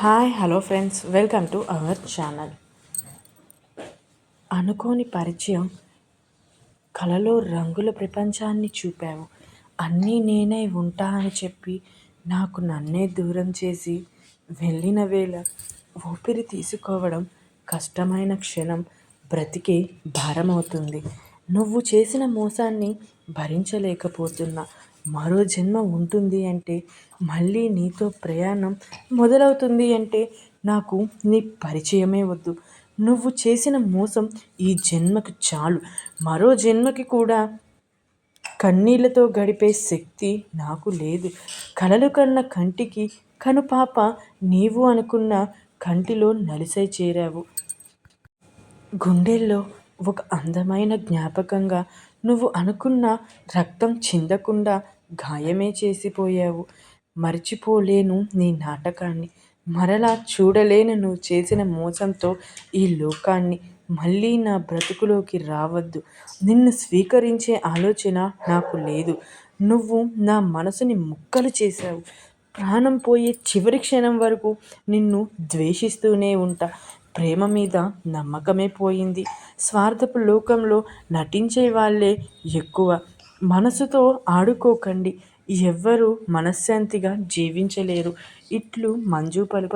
Hi hello friends welcome to our channel అనుకోని పరిచయం కలలో రంగుల ప్రపంచాన్ని చూపావు. అన్నీ నేనే ఉంటా అని చెప్పి నాకు నన్నే దూరం చేసి వెళ్ళిన వేళ ఊపిరి తీసుకోవడం కష్టమైన క్షణం బ్రతికే భారమవుతుంది. నువ్వు చేసిన మోసాన్ని భరించలేకపోతున్నా. మరో జన్మ ఉంటుంది అంటే మళ్ళీ నీతో ప్రయాణం మొదలవుతుంది అంటే నాకు నీ పరిచయమే వద్దు. నువ్వు చేసిన మోసం ఈ జన్మకు చాలు. మరో జన్మకి కూడా కన్నీళ్ళతో గడిపే శక్తి నాకు లేదు. కలలు కన్న కంటికి కనుపాప నీవు అనుకున్న కంటిలో నలిసై చేరావు. గుండెల్లో ఒక అందమైన జ్ఞాపకంగా నువ్వు అనుకున్న రక్తం చిందకుండా గాయమే చేసిపోయావు. మర్చిపోలేను నీ నాటకాన్ని. మరలా చూడలేను నువ్వు చేసిన మోసంతో ఈ లోకాన్ని. మళ్ళీ నా బ్రతుకులోకి రావద్దు. నిన్ను స్వీకరించే ఆలోచన నాకు లేదు. నువ్వు నా మనసుని ముక్కలు చేశావు. ప్రాణం పోయే చివరి క్షణం వరకు నిన్ను ద్వేషిస్తూనే ఉంటా. ప్రేమ మీద నమ్మకమే పోయింది. స్వార్థపు లోకంలో నటించే వాళ్ళే ఎక్కువ. మనసుతో ఆడుకోకండి. ఎవ్వరూ మనశ్శాంతిగా జీవించలేరు. ఇట్లు మంజు పలుకు